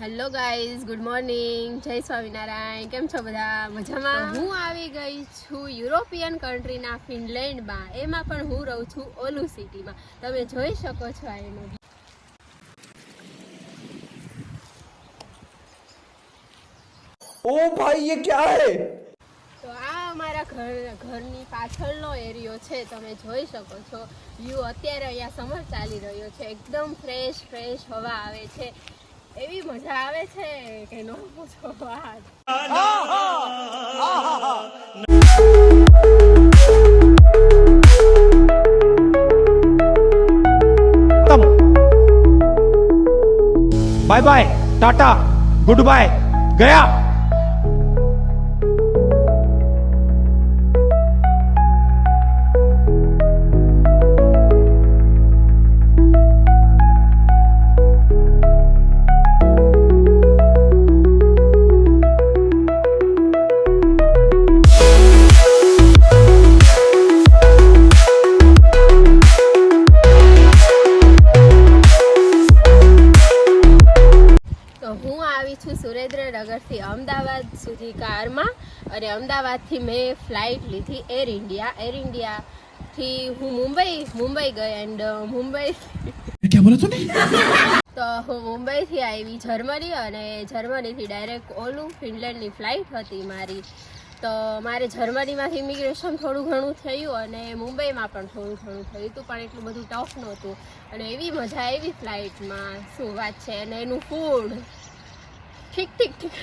Hello guys good morning જય સ્વામિનારાયણ. કેમ છો બધા? મજામાં? હું આવી ગઈ છું યુરોપિયન કન્ટ્રીના ફિનલેન્ડમાં. એમાં પણ હું રહું છું ઓલુ સિટીમાં. તમે જોઈ શકો છો એનો ઓ ભાઈ યે ક્યા હે? તો આ અમારા ઘર ઘરની પાછળનો એરિયો છે. તમે જોઈ શકો છો. વ્યૂ અત્યારે અહીંયા સમર ચાલી રહ્યો છે. એકદમ ફ્રેશ ફ્રેશ હવા આવે છે. એવી મજા આવે છે કે નો પૂછો વાત. Bye bye tata good bye ગયા કારમાં આવી છું સુરેન્દ્રનગરથી અમદાવાદ સુધી કારમાં. અને અમદાવાદથી મેં ફ્લાઇટ લીધી એર ઇન્ડિયા એર ઇન્ડિયાથી હું મુંબઈ મુંબઈ ગઈ એન્ડ મુંબઈ તો હું મુંબઈથી આવી જર્મની અને જર્મનીથી ડાયરેક્ટ ઓલું ફિનલેન્ડની ફ્લાઇટ હતી મારી. તો મારે જર્મનીમાંથી ઇમિગ્રેશન થોડું ઘણું થયું અને મુંબઈમાં પણ થોડું ઘણું થયું. હતું પણ એટલું બધું ટફ નહોતું. અને એવી મજા આવી ફ્લાઇટમાં શું વાત છે? અને એનું ફૂડ ઠીક ઠીક ઠીક.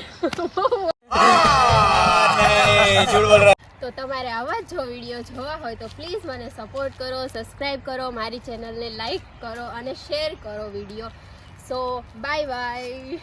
તો તમારે આવા જ જો વીડિયો જોવા હોય તો પ્લીઝ મને સપોર્ટ કરો સબસ્ક્રાઈબ કરો મારી ચેનલને લાઈક કરો અને શેર કરો વીડિયો. So bye bye